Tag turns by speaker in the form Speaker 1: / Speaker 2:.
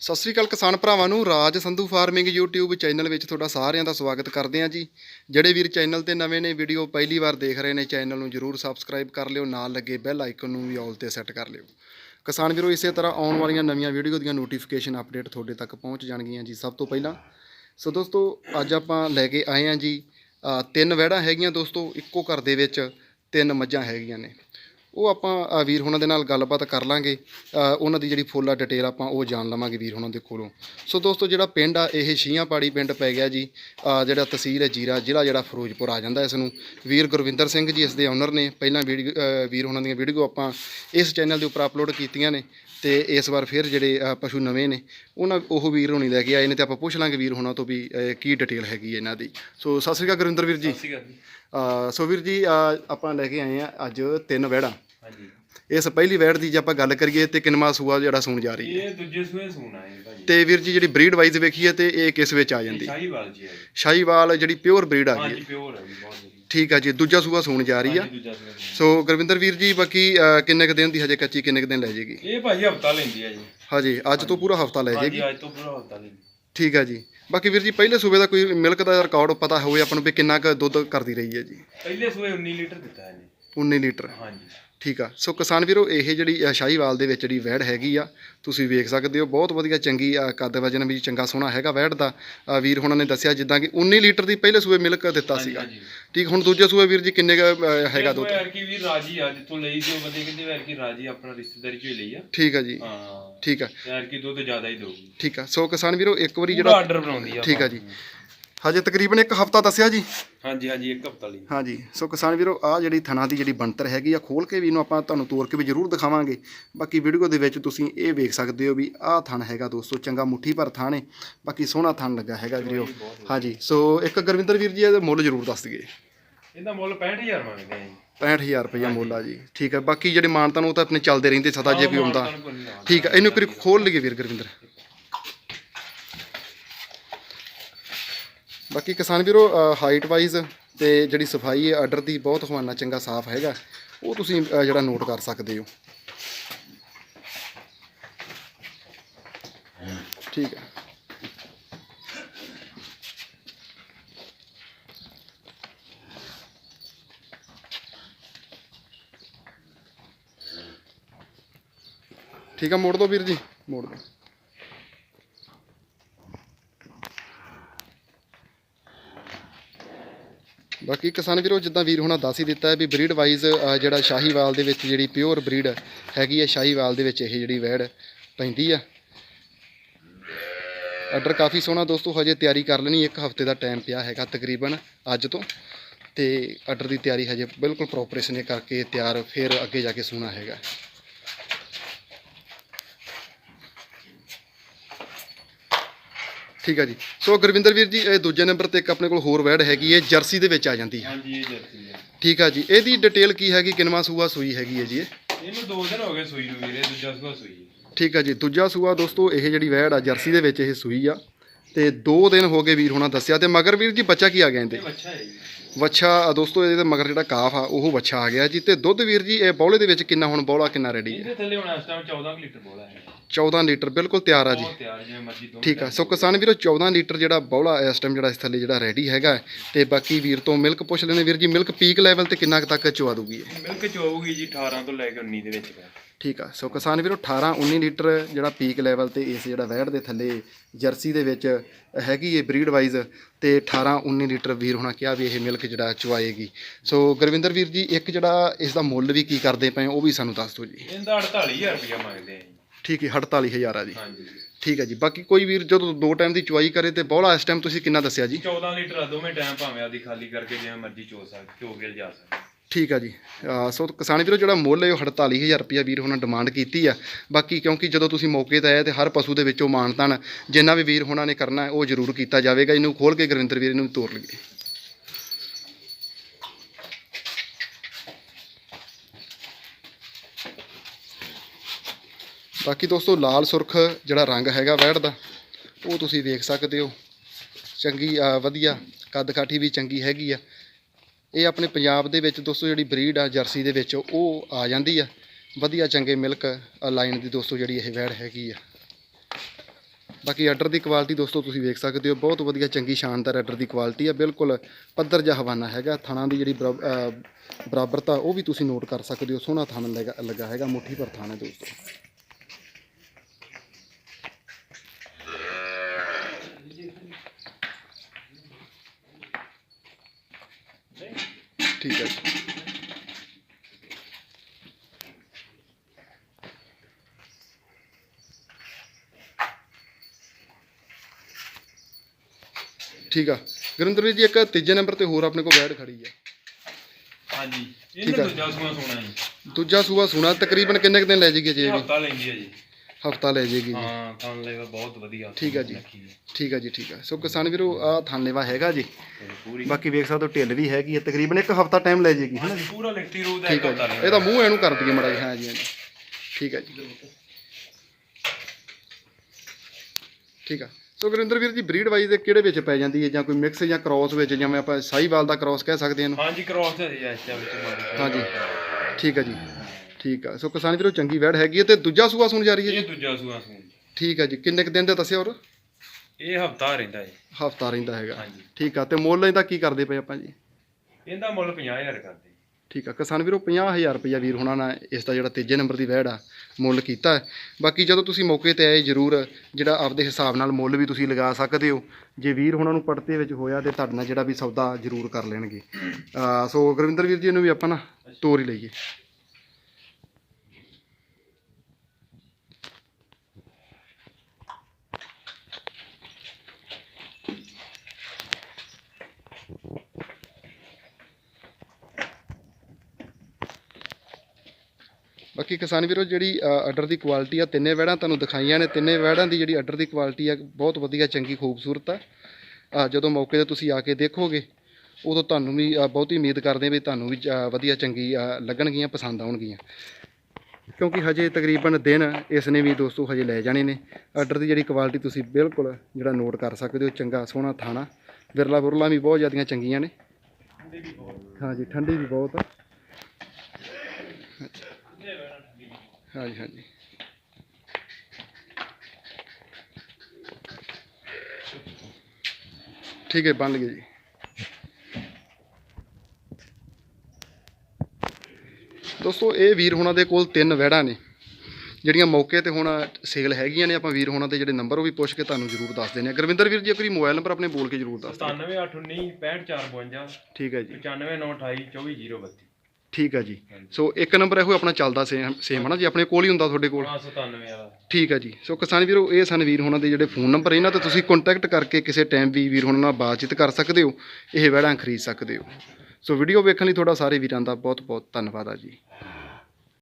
Speaker 1: ਸਤਿ ਸ੍ਰੀ ਅਕਾਲ ਕਿਸਾਨ ਭਰਾਵਾਂ ਨੂੰ, Raj Sandhu farming YouTube channel ਵਿੱਚ ਤੁਹਾਡਾ ਸਾਰਿਆਂ ਦਾ ਸਵਾਗਤ ਕਰਦੇ ਹਾਂ ਜੀ। ਜਿਹੜੇ ਵੀਰ ਚੈਨਲ ਤੇ ਨਵੇਂ ਨੇ, ਵੀਡੀਓ ਪਹਿਲੀ ਵਾਰ ਦੇਖ ਰਹੇ ਨੇ, ਚੈਨਲ ਨੂੰ ਜਰੂਰ ਸਬਸਕ੍ਰਾਈਬ ਕਰ ਲਿਓ, ਨਾਲ ਲੱਗੇ ਬੈਲ ਆਈਕਨ ਨੂੰ ਵੀ ਆਲ ਤੇ ਸੈੱਟ ਕਰ ਲਿਓ। ਕਿਸਾਨ ਵੀਰੋ, ਇਸੇ ਤਰ੍ਹਾਂ ਆਉਣ ਵਾਲੀਆਂ ਨਵੀਆਂ ਵੀਡੀਓ ਦੀਆਂ ਨੋਟੀਫਿਕੇਸ਼ਨ ਅਪਡੇਟ ਤੁਹਾਡੇ ਤੱਕ ਪਹੁੰਚ ਜਾਣਗੀਆਂ ਜੀ ਸਭ ਤੋਂ ਪਹਿਲਾਂ। ਸੋ ਦੋਸਤੋ, ਅੱਜ ਆਪਾਂ ਲੈ ਕੇ ਆਏ ਹਾਂ ਜੀ ਤਿੰਨ ਵਹਿੜਾਂ ਹੈਗੀਆਂ ਦੋਸਤੋ, ਇੱਕੋ ਘਰ ਦੇ ਵਿੱਚ ਤਿੰਨ ਮੱਝਾਂ ਹੈਗੀਆਂ ਨੇ। ਉਹ ਆਪਾਂ ਵੀਰ ਹੁਣਾਂ ਦੇ ਨਾਲ ਗੱਲਬਾਤ ਕਰ ਲਾਂਗੇ। ਉਹਨਾਂ ਦੀ ਜਿਹੜੀ ਫੁੱਲ ਡਿਟੇਲ ਆਪਾਂ ਉਹ ਜਾਣ ਲਵਾਂਗੇ ਵੀਰ ਹੁਣਾਂ ਦੇ ਕੋਲੋਂ। ਸੋ ਦੋਸਤੋ ਜਿਹੜਾ ਪਿੰਡ ਆ ਇਹ ਸ਼ੀਆਂ ਪਾੜੀ ਪਿੰਡ ਪੈ ਗਿਆ ਜੀ। ਜਿਹੜਾ ਤਹਿਸੀਲ ਹੈ ਜੀਰਾ ਜ਼ਿਲ੍ਹਾ ਜਿਹੜਾ ਫਿਰੋਜ਼ਪੁਰ ਆ ਜਾਂਦਾ ਇਸ ਨੂੰ। ਵੀਰ ਗੁਰਵਿੰਦਰ ਸਿੰਘ ਜੀ ਇਸ ਦੇ ਓਨਰ ਨੇ। ਪਹਿਲਾਂ ਵੀਰ ਹੁਣਾਂ ਦੀਆਂ ਵੀਡੀਓ ਆਪਾਂ ਇਸ ਚੈਨਲ ਦੇ ਉੱਪਰ ਅਪਲੋਡ ਕੀਤੀਆਂ ਨੇ ਤੇ ਇਸ ਵਾਰ ਫਿਰ ਜਿਹੜੇ ਪਸ਼ੂ ਨਵੇਂ ਨੇ ਉਹਨਾਂ ਉਹ ਵੀਰ ਹੁਣੀ ਲੈ ਕੇ ਆਏ ਨੇ ਤੇ ਆਪਾਂ ਪੁੱਛ ਲਾਂਗੇ ਵੀਰ ਹੁਣਾਂ ਤੋਂ ਵੀ ਕੀ ਡਿਟੇਲ ਹੈਗੀ ਹੈ ਇਹਨਾਂ ਦੀ। ਸੋ ਸਤਿ ਸ੍ਰੀ ਅਕਾਲ ਗੁਰਵਿੰਦਰ ਵੀਰ ਜੀ।
Speaker 2: ਸਤਿ ਸ਼੍ਰੀ ਅਕਾਲ
Speaker 1: ਸੋ ਵੀਰ ਜੀ ਆਪਾਂ ਲੈ ਕੇ ਆਏ ਆ ਅੱਜ ਤਿੰਨ ਵਹਿੜਾਂ। ਇਸ ਪਹਿਲੀ ਵੈੜ ਦੀ ਜੇ ਆਪਾਂ ਗੱਲ ਕਰੀਏ ਤੇ ਕਿੰਨਵਾ ਸੂਆ ਜਿਹੜਾ ਸੂਣ ਜਾ ਰਹੀ ਹੈ।
Speaker 2: ਇਹ ਦੂਜੇ ਸੂਏ ਸੂਣਾ ਹੈ ਭਾਜੀ।
Speaker 1: ਤੇ ਵੀਰ ਜੀ ਜਿਹੜੀ ਬਰੀਡ ਵਾਈਜ਼ ਵੇਖੀਏ ਤੇ ਇਹ ਕਿਸ ਵਿੱਚ ਆ ਜਾਂਦੀ?
Speaker 2: ਸ਼ਾਹੀਵਾਲ ਜੀ ਹੈ ਜੀ।
Speaker 1: ਸ਼ਾਹੀਵਾਲ ਜਿਹੜੀ ਪਿਓਰ ਬਰੀਡ ਆ ਗਈ
Speaker 2: ਹਾਂਜੀ
Speaker 1: ਹੈ।
Speaker 2: ਪਿਓਰ ਹੈ ਜੀ ਬਹੁਤ ਵਧੀਆ।
Speaker 1: ਠੀਕ ਆ ਜੀ ਦੂਜਾ ਸੂਆ ਸੂਣ ਜਾ ਰਹੀ ਆ।
Speaker 2: ਹਾਂਜੀ, ਦੂਜਾ ਸੂਆ ਸੂਣਾ।
Speaker 1: ਸੋ ਗੁਰਵਿੰਦਰ ਵੀਰ ਜੀ ਬਾਕੀ ਅ, ਕਿੰਨੇ ਕ ਦਿਨ ਦੀ ਹਜੇ ਕੱਚੀ ਕਿੰਨੇ ਕ ਦਿਨ ਲੈ ਜਾਏਗੀ
Speaker 2: ਇਹ ਭਾਜੀ ਹਫਤਾ ਲੈਂਦੀ ਹੈ ਜੀ।
Speaker 1: ਹਾਂਜੀ ਅੱਜ ਤੋਂ ਪੂਰਾ ਹਫਤਾ ਲੈ
Speaker 2: ਹਾਂਜੀ
Speaker 1: ਜਾਏਗੀ
Speaker 2: ਅੱਜ ਤੋਂ ਪੂਰਾ ਹਫਤਾ ਲੈਂਦੀ।
Speaker 1: ਠੀਕ ਆ ਜੀ। ਬਾਕੀ ਵੀਰ ਜੀ ਪਹਿਲੇ ਸੂਬੇ ਦਾ ਕੋਈ ਮਿਲਕ ਦਾ ਰਿਕਾਰਡ ਪਤਾ ਹੋਵੇ ਆਪਾਂ ਨੂੰ ਵੀ ਕਿੰਨਾ ਕ ਦੁੱਧ ਕਰਦੀ ਰਹੀ ਹੈ ਜੀ।
Speaker 2: ਪਹਿਲੇ ਸੂਏ 19 ਲੀਟਰ ਦਿੱਤਾ ਹੈ ਜੀ
Speaker 1: 19 ਲੀਟਰ।
Speaker 2: ਹਾਂਜੀ।
Speaker 1: ਠੀਕ ਆ। ਸੋ ਕਿਸਾਨ ਵੀਰੋ ਇਹ ਜਿਹੜੀ ਸ਼ਾਹੀਵਾਲ ਦੇ ਵਿੱਚ ਜਿਹੜੀ ਵੈੜ ਹੈਗੀ ਆ ਤੁਸੀਂ ਵੇਖ ਸਕਦੇ ਹੋ ਬਹੁਤ ਵਧੀਆ ਚੰਗੀ ਅ, ਕੱਦ ਵਜਨ ਵੀ ਚੰਗਾ ਸੋਹਣਾ ਹੈਗਾ ਵੈੜ ਦਾ। ਵੀਰ ਹੁਣਾਂ ਨੇ ਦੱਸਿਆ ਜਿੱਦਾਂ ਕਿ 19 ਲੀਟਰ ਦੀ ਪਹਿਲੇ ਸੂਏ ਮਿਲਕ ਦਿੱਤਾ ਸੀਗਾ। ਠੀਕ ਹੁਣ ਦੂਜੇ ਸੂਏ ਵੀਰ ਜੀ ਕਿੰਨੇ ਹੈਗਾ ਦੁੱਧ?
Speaker 2: ਯਾਰ ਕੀ ਵੀ ਰਾਜੀ ਆ ਜਿੱਥੋਂ ਲਈ ਸੀ ਉਹ ਬੰਦੇ ਕਹਿੰਦੇ ਯਾਰ ਕੀ ਰਾਜੀ ਆਪਣਾ ਰਿਸ਼ਤੇਦਾਰੀ ਚੋਂ ਲਈ ਆ।
Speaker 1: ਠੀਕ ਆ ਜੀ।
Speaker 2: ਹਾਂ।
Speaker 1: ਠੀਕ ਆ।
Speaker 2: ਯਾਰ ਕੀ ਦੁੱਧ ਜ਼ਿਆਦਾ ਹੀ ਦਊਗੀ।
Speaker 1: ਠੀਕ ਆ। ਸੋ ਕਿਸਾਨ ਵੀਰੋ ਇੱਕ ਵਾਰੀ
Speaker 2: ਜਿਹੜਾ ਆਰਡਰ ਬਣਾਉਂਦੀ ਆ
Speaker 1: ਠੀਕ ਆ ਜੀ। ਹਜੇ ਤਕਰੀਬਨ ਇੱਕ ਹਫਤਾ ਦੱਸਿਆ ਜੀ?
Speaker 2: ਹਾਂਜੀ ਹਾਂਜੀ ਇੱਕ ਹਫਤਾ ਲਈ।
Speaker 1: ਹਾਂਜੀ ਸੋ ਕਿਸਾਨ ਵੀਰੋ ਆ ਜਿਹੜੀ ਥਣਾ ਦੀ ਜਿਹੜੀ ਬਣਤਰ ਹੈਗੀ ਆ ਖੋਲ ਕੇ ਵੀ ਇਹਨੂੰ ਆਪਾਂ ਤੁਹਾਨੂੰ ਤੋੜ ਕੇ ਵੀ ਜ਼ਰੂਰ ਦਿਖਾਵਾਂਗੇ। ਬਾਕੀ ਵੀਡੀਓ ਦੇ ਵਿੱਚ ਤੁਸੀਂ ਇਹ ਵੇਖ ਸਕਦੇ ਹੋ ਵੀ ਆਹ ਥਣ ਹੈਗਾ ਦੋਸਤੋ ਚੰਗਾ ਮੁੱਠੀ ਭਰ ਥਣ ਹੈ ਬਾਕੀ ਸੋਹਣਾ ਥਣ ਲੱਗਾ ਹੈਗਾ ਵੀਰੋ। ਹਾਂਜੀ ਸੋ ਇੱਕ ਗੁਰਵਿੰਦਰ ਵੀਰ ਜੀ ਇਹਦਾ ਮੁੱਲ ਜ਼ਰੂਰ ਦੱਸ ਦਈਏ।
Speaker 2: ਇਹਦਾ ਮੁੱਲ 65000 ਮੰਗਦੇ ਆ ਜੀ।
Speaker 1: 65000 ਰੁਪਇਆ ਮੁੱਲ ਆ ਜੀ। ਠੀਕ ਹੈ ਬਾਕੀ ਜਿਹੜੇ ਮਾਨਤਾ ਨੂੰ ਉਹ ਤਾਂ ਆਪਣੇ ਚੱਲਦੇ ਰਹਿੰਦੇ ਸਦਾ ਜੇ ਕੋਈ ਆਉਂਦਾ। ਠੀਕ ਹੈ ਇਹਨੂੰ ਇੱਕ ਵਾਰੀ ਖੋਲ ਲਈਏ ਵੀਰ ਗੁਰਵਿੰਦਰ। ਬਾਕੀ ਕਿਸਾਨ ਵੀਰੋ ਹਾਈਟ ਵਾਈਜ਼ ਤੇ ਜਿਹੜੀ ਸਫ਼ਾਈ ਹੈ ਆਰਡਰ ਦੀ ਬਹੁਤ ਹਵਾਨਾ ਚੰਗਾ ਸਾਫ਼ ਹੈਗਾ, ਉਹ ਤੁਸੀਂ ਜਿਹੜਾ ਨੋਟ ਕਰ ਸਕਦੇ ਹੋ। ਠੀਕ ਹੈ। ਠੀਕ ਹੈ, ਮੋੜ ਦਿਓ ਵੀਰ ਜੀ, ਮੋੜ ਦਿਓ ਬਾਕੀ ਕਿਸਾਨ ਵੀਰੋ, ਜਿੱਦਾਂ ਵੀਰ ਹੁਣਾਂ ਦੱਸ ਹੀ ਦਿੱਤਾ ਹੈ ਵੀ ਬਰੀਡ ਵਾਈਜ਼ ਜਿਹੜਾ ਸ਼ਾਹੀਵਾਲ ਦੇ ਵਿੱਚ ਜਿਹੜੀ ਪਿਓਰ ਬਰੀਡ ਹੈਗੀ ਹੈ, ਸ਼ਾਹੀਵਾਲ ਦੇ ਵਿੱਚ ਇਹ ਜਿਹੜੀ ਵੈੜ ਪੈਂਦੀ ਆ। ਆਰਡਰ ਕਾਫੀ ਸੋਹਣਾ ਦੋਸਤੋ, ਹਜੇ ਤਿਆਰੀ ਕਰ ਲੈਣੀ, ਇੱਕ ਹਫ਼ਤੇ ਦਾ ਟਾਈਮ ਪਿਆ ਹੈਗਾ ਤਕਰੀਬਨ ਅੱਜ ਤੋਂ। ਤੇ ਆਰਡਰ ਦੀ ਤਿਆਰੀ ਹਜੇ ਬਿਲਕੁਲ ਪ੍ਰੋਪਰ ਇਸਨੇ ਕਰਕੇ ਤਿਆਰ ਫਿਰ ਅੱਗੇ ਜਾ ਕੇ ਸੋਹਣਾ ਹੈਗਾ। ਠੀਕ ਆ ਜੀ। ਸੋ ਗੁਰਵਿੰਦਰ ਵੀਰ ਜੀ ਇਹ ਦੂਜੇ ਨੰਬਰ ਤੇ ਇੱਕ ਆਪਣੇ ਕੋਲ ਹੋਰ ਵੈੜ ਹੈਗੀ ਹੈ ਜਰਸੀ ਦੇ ਵਿੱਚ ਆ ਜਾਂਦੀ ਹੈ।
Speaker 2: ਹਾਂਜੀ ਇਹ ਜਰਸੀ ਹੈ।
Speaker 1: ਠੀਕ ਆ ਜੀ। ਇਹਦੀ ਡਿਟੇਲ ਕੀ ਹੈਗੀ? ਕਿੰਨਵਾਂ ਸੂਆ ਸੂਈ ਹੈਗੀ ਹੈ ਜੀ ਇਹ?
Speaker 2: ਇਹਨੂੰ 2 ਦਿਨ ਹੋ ਗਏ ਸੂਈ ਨੂੰ ਵੀਰੇ ਦੂਜਾ ਸੂਆ ਸੂਈ ਹੈ।
Speaker 1: ਠੀਕ ਆ ਜੀ। ਦੂਜਾ ਸੂਆ ਦੋਸਤੋ ਇਹ ਜਿਹੜੀ ਵੈੜ ਆ ਜਰਸੀ ਦੇ ਵਿੱਚ ਇਹ ਸੂਈ ਆ। ਤੇ 2 ਦਿਨ ਹੋ ਗਏ ਵੀਰ ਹੋਣਾ ਦੱਸਿਆ। ਤੇ ਮਗਰ ਵੀਰ ਜੀ ਬੱਚਾ ਕੀ ਆ ਗਿਆ ਇਹਦੇ?
Speaker 2: ਇਹ ਬੱਚਾ ਹੈ ਜੀ।
Speaker 1: ਵੱਛਾ ਦੋਸਤੋ ਇਹਦੇ ਮਗਰ ਜਿਹੜਾ ਕਾਫ ਆ ਉਹ ਵੱਛਾ ਆ ਗਿਆ ਜੀ। ਤੇ ਦੁੱਧ ਵੀਰ ਜੀ ਇਹ ਬੌਲੇ ਦੇ ਵਿੱਚ ਕਿੰਨਾ ਹੁਣ ਬੌਲਾ ਕਿੰਨਾ ਰੈਡੀ ਹੈ
Speaker 2: ਇਹਦੇ ਥੱਲੇ ਹੁਣ ਇਸ ਟਾਈਮ 14 ਕੁ ਲੀਟਰ ਬੋਲਾ ਹੈ।
Speaker 1: 14 ਲੀਟਰ ਬਿਲਕੁਲ ਤਿਆਰ ਆ ਜੀ।
Speaker 2: ਬਹੁਤ ਤਿਆਰ ਜਿਵੇਂ ਮਰਜ਼ੀ ਦੋ
Speaker 1: ਠੀਕ ਆ। ਸੋ ਕਿਸਾਨ ਵੀਰੋ 14 ਲੀਟਰ ਜਿਹੜਾ ਬੌਲਾ ਇਸ ਟਾਈਮ ਜਿਹੜਾ ਇਸ ਥੱਲੇ ਜਿਹੜਾ ਰੈਡੀ ਹੈਗਾ ਹੈ। ਤੇ ਬਾਕੀ ਵੀਰ ਤੋਂ ਮਿਲਕ ਪੁੱਛ ਲੈਣੇ ਵੀਰ ਜੀ ਮਿਲਕ ਪੀਕ ਲੈਵਲ ਤੇ ਕਿੰਨਾ ਕੁ ਤੱਕ ਚਵਾ ਦੂਗੀ ਇਹ?
Speaker 2: ਮਿਲਕ ਚੋਊਗੀ ਜੀ 18 ਤੋਂ ਲੈ ਕੇ 19 ਦੇ ਵਿੱਚ।
Speaker 1: ਠੀਕ ਆ। ਸੋ ਕਿਸਾਨ ਵੀਰੋ 18 19 ਲੀਟਰ ਜਿਹੜਾ ਪੀਕ ਲੈਵਲ ਤੇ ਇਸ ਜਿਹੜਾ ਵੈੜ ਦੇ ਥੱਲੇ ਜਰਸੀ ਦੇ ਵਿੱਚ ਹੈਗੀ ਏ ਬਰੀਡ ਵਾਈਜ਼ ਤੇ 18 19 ਲੀਟਰ ਵੀਰ ਹੋਣਾ ਕਿਹਾ ਵੀ ਇਹ ਮਿਲਕ ਜਿਹੜਾ ਚੁਆਏਗੀ। ਸੋ ਗੁਰਵਿੰਦਰ ਵੀਰ ਜੀ ਇੱਕ ਜਿਹੜਾ ਇਸ ਦਾ ਮੁੱਲ ਵੀ ਕੀ ਕਰਦੇ ਪਏ ਉਹ ਵੀ ਸਾਨੂੰ ਦੱਸ ਦਿਓ ਜੀ।
Speaker 2: ਇਹਦਾ 48000 ਰੁਪਇਆ ਮੰਗਦੇ ਆ ਜੀ।
Speaker 1: ਠੀਕ ਹੈ 48000 ਆ ਜੀ।
Speaker 2: ਹਾਂਜੀ।
Speaker 1: ਠੀਕ ਹੈ ਜੀ ਬਾਕੀ ਕੋਈ ਵੀਰ ਜਦੋਂ ਦੋ ਟਾਈਮ ਦੀ ਚੁਆਈ ਕਰੇ ਤੇ ਬੋਲਾ ਇਸ ਟਾਈਮ ਤੁਸੀਂ ਕਿੰਨਾ ਦੱਸਿਆ ਜੀ?
Speaker 2: 14 ਲੀਟਰ ਆ ਦੋਵੇਂ ਟਾਈਮ ਭਾਵੇਂ ਆਦੀ ਖਾਲੀ ਕਰਕੇ ਜਿਵੇਂ ਮਰਜ਼ੀ ਚੋ ਸਕ ਚੋ ਕੇ ਜਾ ਸਕਦੇ
Speaker 1: ਠੀਕ ਆ ਜੀ। ਸੋ ਕਿਸਾਨ ਵੀਰੋ ਜਿਹੜਾ ਮੁੱਲ ਹੈ ਉਹ 48000 ਰੁਪਇਆ ਵੀਰ ਹੋਣਾ ਡਿਮਾਂਡ ਕੀਤੀ ਆ। ਬਾਕੀ ਕਿਉਂਕਿ ਜਦੋਂ ਤੁਸੀਂ ਮੌਕੇ ਤੇ ਆਏ ਤੇ ਹਰ ਪਸ਼ੂ ਦੇ ਵਿੱਚੋਂ ਮਾਨਤਾਨ ਜਿੰਨਾ ਵੀ ਵੀਰ ਹੋਣਾ ਨੇ ਕਰਨਾ ਉਹ ਜ਼ਰੂਰ ਕੀਤਾ ਜਾਵੇਗਾ। ਇਹਨੂੰ ਖੋਲ ਕੇ ਗੁਰਵਿੰਦਰ ਵੀਰ ਨੂੰ ਵੀ ਤੋਰ ਲਈਏ। ਬਾਕੀ ਦੋਸਤੋ, ਲਾਲ ਸੁਰਖ ਜਿਹੜਾ ਰੰਗ ਹੈਗਾ ਵੈੜ ਦਾ, ਉਹ ਤੁਸੀਂ ਵੇਖ ਸਕਦੇ ਹੋ। ਚੰਗੀ ਵਧੀਆ ਕੱਦ ਕਾਠੀ ਵੀ ਚੰਗੀ ਹੈਗੀ ਆ। ਇਹ ਆਪਣੇ ਪੰਜਾਬ ਦੇ ਵਿੱਚ ਦੋਸਤੋ, ਜਿਹੜੀ ਬਰੀਡ ਆ ਜਰਸੀ ਦੇ ਵਿੱਚ, ਉਹ ਆ ਜਾਂਦੀ ਆ। ਵਧੀਆ, ਚੰਗੇ ਮਿਲਕ ਲਾਈਨ ਦੀ ਦੋਸਤੋ, ਜਿਹੜੀ ਇਹ ਵੈੜ ਹੈਗੀ ਆ। ਬਾਕੀ ਆਰਡਰ ਦੀ ਕੁਆਲਿਟੀ ਦੋਸਤੋ, ਤੁਸੀਂ ਵੇਖ ਸਕਦੇ ਹੋ। ਬਹੁਤ ਵਧੀਆ, ਚੰਗੀ, ਸ਼ਾਨਦਾਰ ਆਰਡਰ ਦੀ ਕੁਆਲਿਟੀ ਆ। ਬਿਲਕੁਲ ਪੱਧਰ ਜਿਹਾ ਹਵਾਨਾ ਹੈਗਾ। ਥਣਾ ਦੀ ਜਿਹੜੀ ਬਰਾ- ਬਰਾਬਰਤਾ, ਉਹ ਵੀ ਤੁਸੀਂ ਨੋਟ ਕਰ ਸਕਦੇ ਹੋ। ਸੋਹਣਾ ਥਣ ਲੱਗਾ ਲੱਗਾ ਹੈਗਾ, ਮੁੱਠੀ ਪਰ ਥਾਣਾ ਦੋਸਤੋ। ਠੀਕ ਹੈ। ਜੀ ਠੀਕ ਆ। ਗੁਰਿੰਦਰ ਵੀਰ ਜੀ ਇੱਕ ਤੀਜੇ ਨੰਬਰ ਤੇ ਹੋਰ ਆਪਣੇ ਕੋਲ ਬੈਡ ਖੜੀ ਹੈ
Speaker 2: ਹਾਂਜੀ।
Speaker 1: ਠੀਕ
Speaker 2: ਇਹਨਾਂ
Speaker 1: ਆ।
Speaker 2: ਦੂਜਾ ਸੂਆ ਸੋਣਾ ਜੀ।
Speaker 1: ਦੂਜਾ ਸੂਆ ਸੁਣਾ ਤਕਰੀਬਨ ਕਿੰਨੇ ਕੁ ਦਿਨ ਲੈ ਜੇਗੀ ਜੀ ਇਹ ਵੀ?
Speaker 2: ਹਫਤਾ ਲੈਂਦੀ ਆ ਜੀ।
Speaker 1: ਹਫਤਾ ਲੈ ਜੇਗੀ ਜੀ।
Speaker 2: ਹਾਂ ਲੈਵਾ ਬਹੁਤ ਵਧੀਆ
Speaker 1: ਠੀਕ ਆ ਜੀ।
Speaker 2: ਰੱਖੀ ਹੈ।
Speaker 1: ਠੀਕ ਆ ਜੀ ਠੀਕ ਆ। ਸੋ ਕਿਸਾਨ ਵੀਰੋ ਆ ਥਾਨੇਵਾ ਹੈਗਾ ਜੀ।
Speaker 2: ਤੇ ਪੂਰੀ।
Speaker 1: ਬਾਕੀ ਵੇਖ ਸਕਦੇ ਹੋ ਢਿੱਲ ਵੀ ਹੈਗੀ ਹੈ। ਤਕਰੀਬਨ ਇੱਕ ਹਫਤਾ ਟਾਈਮ ਲੈ ਜੇਗੀ ਹਨਾ ਜੀ?
Speaker 2: ਪੂਰਾ ਲਿਖਤੀ ਰੂਪ ਦਾ
Speaker 1: ਠੀਕ ਆ ਜੀ। ਇਹਦਾ ਮੂੰਹ ਇਹਨੂੰ ਕਰ ਦਈਏ ਮੜਾ ਜੀ ਹਾਂ ਜੀ ਹਾਂ ਜੀ। ਠੀਕ ਆ ਜੀ। ਠੀਕ ਆ। ਸੋ ਗੁਰਿੰਦਰ ਵੀਰ ਜੀ ਬਰੀਡ ਵਾਈਜ਼ ਦੇ ਕਿਹੜੇ ਵਿੱਚ ਪੈ ਜਾਂਦੀ ਹੈ? ਜਾਂ ਕੋਈ ਮਿਕਸ ਜਾਂ ਕ੍ਰਾਸ ਵਿੱਚ ਜਿਵੇਂ ਆਪਾਂ ਸਾਈਵਾਲ ਦਾ ਕ੍ਰਾਸ ਕਹਿ ਸਕਦੇ ਹਾਂ ਇਹਨੂੰ?
Speaker 2: ਹਾਂਜੀ ਕ੍ਰੋਸ ਹੈ ਜੀ ਇਸ ਵਿੱਚ ਮਾਰੀ
Speaker 1: ਹਾਂਜੀ। ਠੀਕ ਆ ਜੀ। ਠੀਕ ਆ। ਸੋ ਕਿਸਾਨ ਵੀਰੋ ਚੰਗੀ ਵੈੜ ਹੈਗੀ ਹੈ ਤੇ ਦੂਜਾ ਸੂਆ ਸੁਣ ਜਾ ਰਹੀ ਹੈ ਜੀ।
Speaker 2: ਇਹ ਦੂਜਾ ਸੂਆ ਸੂਣ
Speaker 1: ਠੀਕ ਆ ਜੀ। ਕਿੰਨੇ ਕੁ ਦਿਨ ਦਾ ਦੱਸਿਆ ਹੋਰ?
Speaker 2: ਇਹ ਹਫਤਾ ਰਹਿੰਦਾ ਜੀ।
Speaker 1: ਹਫਤਾ ਰਹਿੰਦਾ ਹੈਗਾ।
Speaker 2: ਹਾਂਜੀ।
Speaker 1: ਠੀਕ ਆ। ਤੇ ਮੁੱਲ ਇਹਦਾ ਕੀ ਕਰਦੇ ਪਏ ਆਪਾਂ ਜੀ?
Speaker 2: ਇਹਦਾ ਮੁੱਲ 50000 ਕਰਦੇ।
Speaker 1: ਠੀਕ ਆ। ਕਿਸਾਨ ਵੀਰੋ 50000 ਰੁਪਇਆ ਵੀਰ ਹੁਣਾਂ ਨੇ ਇਸ ਦਾ ਜਿਹੜਾ ਤੀਜੇ ਨੰਬਰ ਦੀ ਵੈੜ ਆ, ਮੁੱਲ ਕੀਤਾ ਬਾਕੀ ਜਦੋਂ ਤੁਸੀਂ ਮੌਕੇ ਤੇ ਆਏ ਜਰੂਰ, ਜਿਹੜਾ ਆਪਦੇ ਹਿਸਾਬ ਨਾਲ ਮੁੱਲ ਵੀ ਤੁਸੀਂ ਲਗਾ ਸਕਦੇ ਹੋ। ਜੇ ਵੀਰ ਹੁਣਾਂ ਨੂੰ ਪੜਤੇ ਵਿੱਚ ਹੋਇਆ ਤੇ ਤੁਹਾਡੇ ਨਾਲ ਜਿਹੜਾ ਵੀ ਸੌਦਾ ਜਰੂਰ ਕਰ ਲੈਣਗੇ। ਸੋ ਗੁਰਵਿੰਦਰ ਵੀਰ ਜੀ ਨੂੰ ਵੀ ਆਪਾਂ ਨਾ ਤੋਰ ਹੀ ਲਈਏ। ਬਾਕੀ ਕਿਸਾਨ ਵੀਰੋ ਜਿਹੜੀ ਆਰਡਰ ਦੀ ਕੁਆਲਿਟੀ ਆ ਤਿੰਨੇ ਵਹਿੜਾਂ ਤੁਹਾਨੂੰ ਦਿਖਾਈਆਂ ਨੇ। ਤਿੰਨੇ ਵਹਿੜਾਂ ਦੀ ਜਿਹੜੀ ਆਰਡਰ ਦੀ ਕੁਆਲਿਟੀ ਆ ਬਹੁਤ ਵਧੀਆ ਚੰਗੀ ਖੂਬਸੂਰਤ ਆ। ਜਦੋਂ ਮੌਕੇ ਤੇ ਤੁਸੀਂ ਆ ਕੇ ਦੇਖੋਗੇ ਉਦੋਂ ਤੁਹਾਨੂੰ ਵੀ ਅ, ਬਹੁਤੀ ਉਮੀਦ ਕਰਦੇ ਵੀ ਤੁਹਾਨੂੰ ਵੀ ਵਧੀਆ ਚੰਗੀ ਲੱਗਣਗੀਆਂ ਪਸੰਦ ਆਉਣਗੀਆਂ। ਕਿਉਂਕਿ ਹਜੇ ਤਕਰੀਬਨ ਦਿਨ ਇਸ ਨੇ ਵੀ ਦੋਸਤੋ ਹਜੇ ਲੈ ਜਾਣੇ ਨੇ। ਆਰਡਰ ਦੀ ਜਿਹੜੀ ਕੁਆਲਿਟੀ ਤੁਸੀਂ ਬਿਲਕੁਲ ਜਿਹੜਾ ਨੋਟ ਕਰ ਸਕਦੇ ਹੋ ਚੰਗਾ ਸੋਹਣਾ ਥਾਣਾ। ਵਿਰਲਾ ਬੁਰਲਾ ਵੀ ਬਹੁਤ ਜ਼ਿਆਦੀਆਂ ਚੰਗੀਆਂ ਨੇ। ਹਾਂਜੀ ਠੰਡੀ ਵੀ ਬਹੁਤ ਆ। ਹਾਂਜੀ ਹਾਂਜੀ। ਠੀਕ ਹੈ ਬਣ ਗਏ ਜੀ। ਦੋਸਤੋ ਇਹ ਵੀਰ ਹੋਣਾ ਦੇ ਕੋਲ ਤਿੰਨ ਵਹਿੜਾਂ ਨੇ ਜਿਹੜੀਆਂ ਮੌਕੇ ਤੇ ਹੁਣ ਸੇਲ ਹੈਗੀਆਂ ਨੇ। ਆਪਾਂ ਵੀਰ ਹੋਣਾ ਦੇ ਜਿਹੜੇ ਨੰਬਰ ਉਹ ਵੀ ਪੁੱਛ ਕੇ ਤੁਹਾਨੂੰ ਜ਼ਰੂਰ ਦੱਸ ਦਿੰਦੇ ਆ ਗੁਰਵਿੰਦਰ ਵੀਰ ਜੀ ਵਾਰੀ ਮੋਬਾਈਲ ਨੰਬਰ ਆਪਣੇ ਬੋਲ ਕੇ ਜ਼ਰੂਰ ਦੱਸ ਦਿਓ।
Speaker 2: 97819 65452
Speaker 1: ਠੀਕ ਹੈ ਜੀ।
Speaker 2: 95928 24032
Speaker 1: ਠੀਕ ਹੈ ਜੀ। ਸੋ ਇੱਕ ਨੰਬਰ ਇਹੋ ਆਪਣਾ ਚੱਲਦਾ ਸੇਮ ਸੇਮ ਹੈ ਨਾ ਜੀ? ਆਪਣੇ ਕੋਲ ਹੀ ਹੁੰਦਾ ਤੁਹਾਡੇ ਕੋਲ?
Speaker 2: 597 ਵਾਲਾ।
Speaker 1: ਠੀਕ ਹੈ ਜੀ। ਸੋ ਕਿਸਾਨ ਵੀਰੋ ਇਹ ਸਨ ਵੀਰ ਹੋਣਾ ਦੇ ਜਿਹੜੇ ਫੋਨ ਨੰਬਰ ਇਹਨਾਂ ਤੇ ਤੁਸੀਂ ਕੰਟੈਕਟ ਕਰਕੇ ਕਿਸੇ ਟਾਈਮ ਵੀ ਵੀਰ ਹੋਣਾ ਨਾਲ ਬਾਤਚੀਤ ਕਰ ਸਕਦੇ ਹੋ ਇਹ ਵਹਿੜਾਂ ਖਰੀਦ ਸਕਦੇ ਹੋ। ਸੋ ਵੀਡੀਓ ਵੇਖਣ ਲਈ ਤੁਹਾਡਾ ਸਾਰੇ ਵੀਰਾਂ ਦਾ ਬਹੁਤ ਬਹੁਤ ਧੰਨਵਾਦ ਆ ਜੀ।